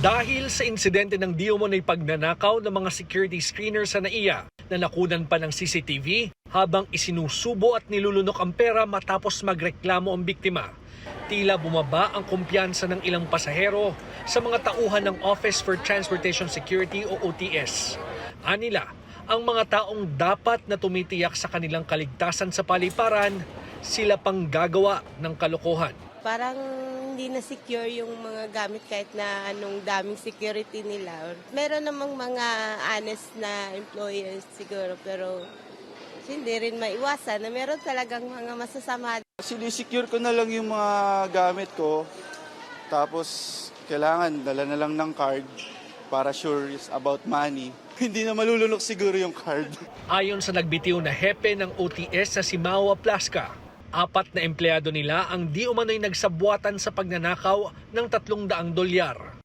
Dahil sa insidente ng di umano'y pagnanakaw ng mga security screener sa NAIA na nakunan pa ng CCTV habang isinusubo at nilulunok ang pera matapos magreklamo ang biktima. Tila bumaba ang kumpiyansa ng ilang pasahero sa mga tauhan ng Office for Transportation Security o OTS. Anila, ang mga taong dapat na tumitiyak sa kanilang kaligtasan sa paliparan, sila pang gagawa ng kalokohan. Parang hindi na secure yung mga gamit kahit na anong daming security nila. Meron namang mga honest na employers siguro pero hindi rin maiwasan na meron talagang mga masasama. Sinisecure ko na lang yung mga gamit ko. Tapos, kailangan dala na lang ng card para sure is about money. Hindi na malulunok siguro yung card. Ayon sa nagbitiw na hepe ng OTS sa Simawa Plaska, apat na empleyado nila ang di umano'y nagsabwatan sa pagnanakaw ng 300 dolyar.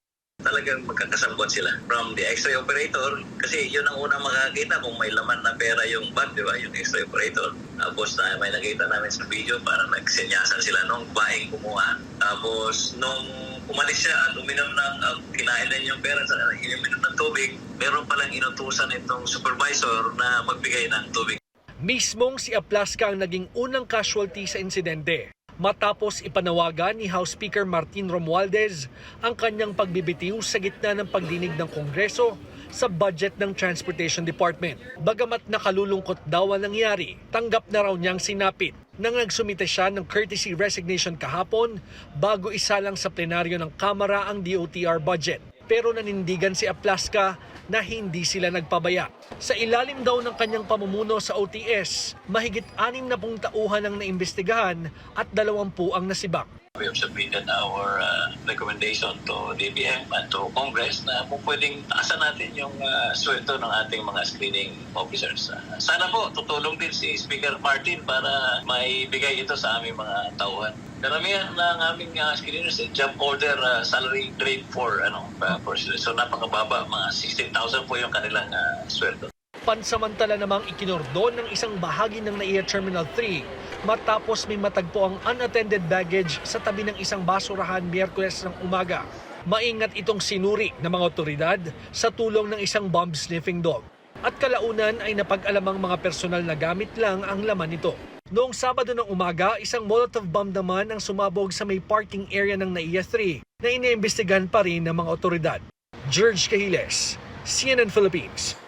Talagang magkakasabot sila from the x-ray operator kasi yun ang unang makakita kung may laman na pera yung bag, di ba? Yung x-ray operator. Tapos na may nakita namin sa video parang nagsenyasan sila nung baing kumuha. Tapos nung umalis siya at uminom ng uh, kinain na yung pera sa ininom ng tubig, meron palang inutusan itong supervisor na magbigay ng tubig. Mismong si Aplaska ang naging unang casualty sa insidente. Matapos ipanawagan ni House Speaker Martin Romualdez ang kanyang pagbibitiw sa gitna ng pagdinig ng Kongreso sa budget ng Transportation Department. Bagamat nakalulungkot daw ang nangyari, tanggap na raw niyang sinapit nang nagsumite siya ng courtesy resignation kahapon bago isalang sa plenaryo ng Kamara ang DOTR budget. Pero nanindigan si Aplaska na hindi sila nagpabaya. Sa ilalim daw ng kanyang pamumuno sa OTS, mahigit anim na pung tauhan ang naimbestigahan at dalawampu ang nasibak. We have submitted our uh, recommendation to DBM and to Congress na kung pwedeng taasan natin yung uh, sweldo ng ating mga screening officers. Uh, sana po tutulong din si Speaker Martin para maibigay ito sa aming mga tauhan. Karamihan ng aming uh, screeners, eh, job order uh, salary grade 4, ano, uh, for sila. so napakababa, mga 16,000 po yung kanilang uh, sweldo. Pansamantala namang ikinordon ng isang bahagi ng NAIA Terminal 3 matapos may matagpo ang unattended baggage sa tabi ng isang basurahan Miyerkules ng umaga. Maingat itong sinuri ng mga otoridad sa tulong ng isang bomb sniffing dog. At kalaunan ay napag-alamang mga personal na gamit lang ang laman nito. Noong Sabado ng umaga, isang Molotov bomb naman ang sumabog sa may parking area ng NAIA 3 na iniimbestigahan pa rin ng mga otoridad. George Cahiles, CNN Philippines.